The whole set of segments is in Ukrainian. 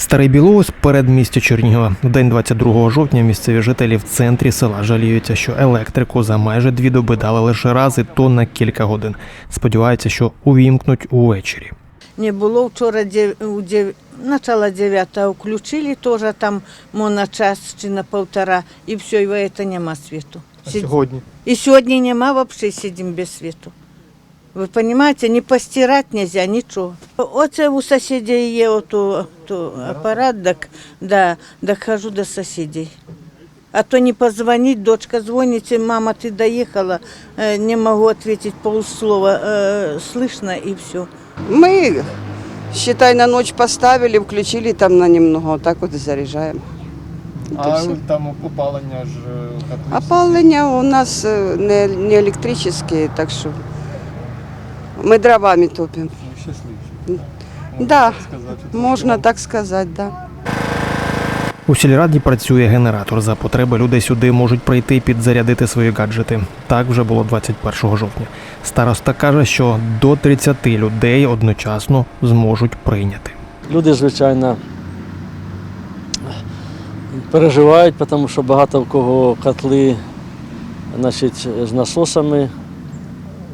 Старий Білоус передмістя Чернігова. В день 22 жовтня місцеві жителі в центрі села жаліються, що електрику за майже дві доби дали лише раз і то на кілька годин. Сподіваються, що увімкнуть увечері. Не було вчора у начало 9 включили теж там мо на час чи на полтора, і все, і це нема світу. Сид- сьогодні І сьогодні нема взагалі сидимо без світу. Ви розумієте, не постирати нельзя, нічого. Оце у сусідів є ото, то апарат, так, да, так хожу до сусідів. А то не позвонить, дочка звонит, и, мама, ты доехала, Э, не могу ответить полслова, э, слышно и все. Мы, считай, на ночь поставили, включили там на немного, так от і заряджаємо. а там опалення ж е, Опалення у нас е, не, не електричне, так що ми дровами топимо. щасливі. Да, можна так сказати, да. У сільраді працює генератор. За потреби люди сюди можуть прийти підзарядити свої гаджети. Так вже було 21 жовтня. Староста каже, що до 30 людей одночасно зможуть прийняти. Люди, звичайно, переживають, тому що багато в кого котли значить, з насосами.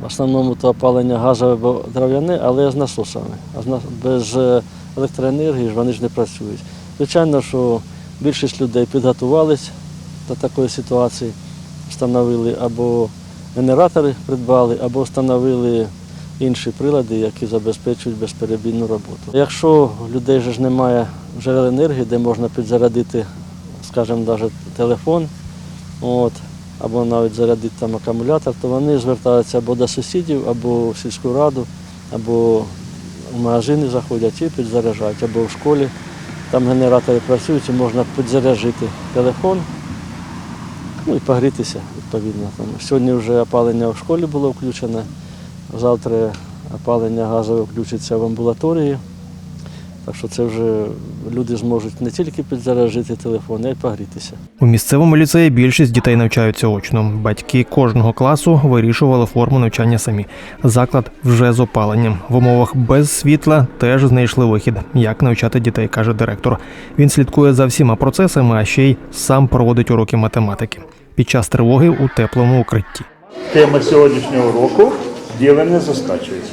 В основному то опалення газове або дров'яне, але з насосами. А без е, електроенергії ж вони ж не працюють. Звичайно, що більшість людей підготувались до такої ситуації, встановили або генератори придбали, або встановили інші прилади, які забезпечують безперебійну роботу. Якщо в людей ж немає джерел енергії, де можна підзарядити, скажімо, навіть телефон, от, або навіть зарядити там акумулятор, то вони звертаються або до сусідів, або в сільську раду, або в магазини заходять і підзаряджають, або в школі. Там генератори працюють і можна підзаряджити телефон, ну і погрітися відповідно. Там, сьогодні вже опалення в школі було включене, завтра опалення газове включиться в амбулаторії. Так що це вже люди зможуть не тільки підзаряджити телефон, а й погрітися. У місцевому ліцеї більшість дітей навчаються очно. Батьки кожного класу вирішували форму навчання самі. Заклад вже з опаленням. В умовах без світла теж знайшли вихід, як навчати дітей, каже директор. Він слідкує за всіма процесами, а ще й сам проводить уроки математики. Під час тривоги у теплому укритті. Тема сьогоднішнього року ділення заскачується.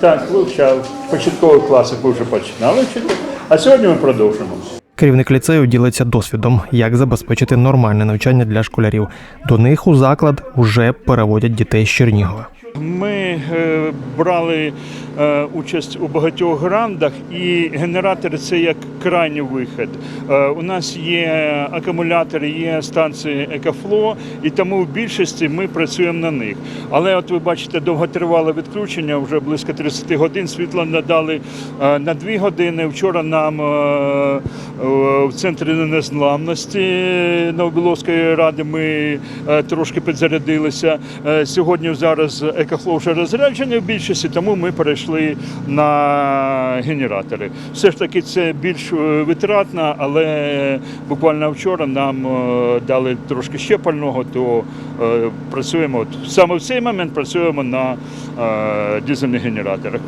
Так, вивчав. В початкових класах ми вже починали вчити, а сьогодні ми продовжимо. Керівник ліцею ділиться досвідом, як забезпечити нормальне навчання для школярів. До них у заклад вже переводять дітей з Чернігова. Ми е, брали е, участь у багатьох грандах, і генератори це як крайній вихід. Е, у нас є акумулятори, є станції Екофло, і тому в більшості ми працюємо на них. Але от ви бачите, довготривале відключення, вже близько 30 годин. Світло надали на 2 години. Вчора нам в центрі незламності Новобіловської ради ми е, трошки підзарядилися. Е, Сьогодні зараз екофлоу вже розряджений в більшості, тому ми перейшли на генератори. Все ж таки це більш е, витратно, але буквально вчора нам е, дали трошки ще пального, то е, працюємо от саме в цей момент працюємо на е, дизельних генераторах.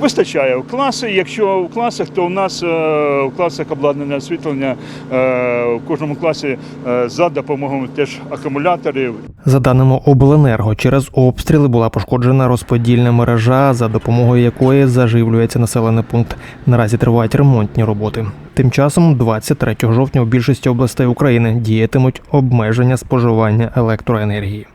Вистачає в класи. Якщо в класах, то у нас е, в класах обладнане освітлення е, в кожному класі е, за допомогою теж акумуляторів За даними обленерго, через обстріли була пошкоджена розподільна мережа, за допомогою якої заживлюється населений пункт. Наразі тривають ремонтні роботи. Тим часом, 23 жовтня, у більшості областей України діятимуть обмеження споживання електроенергії.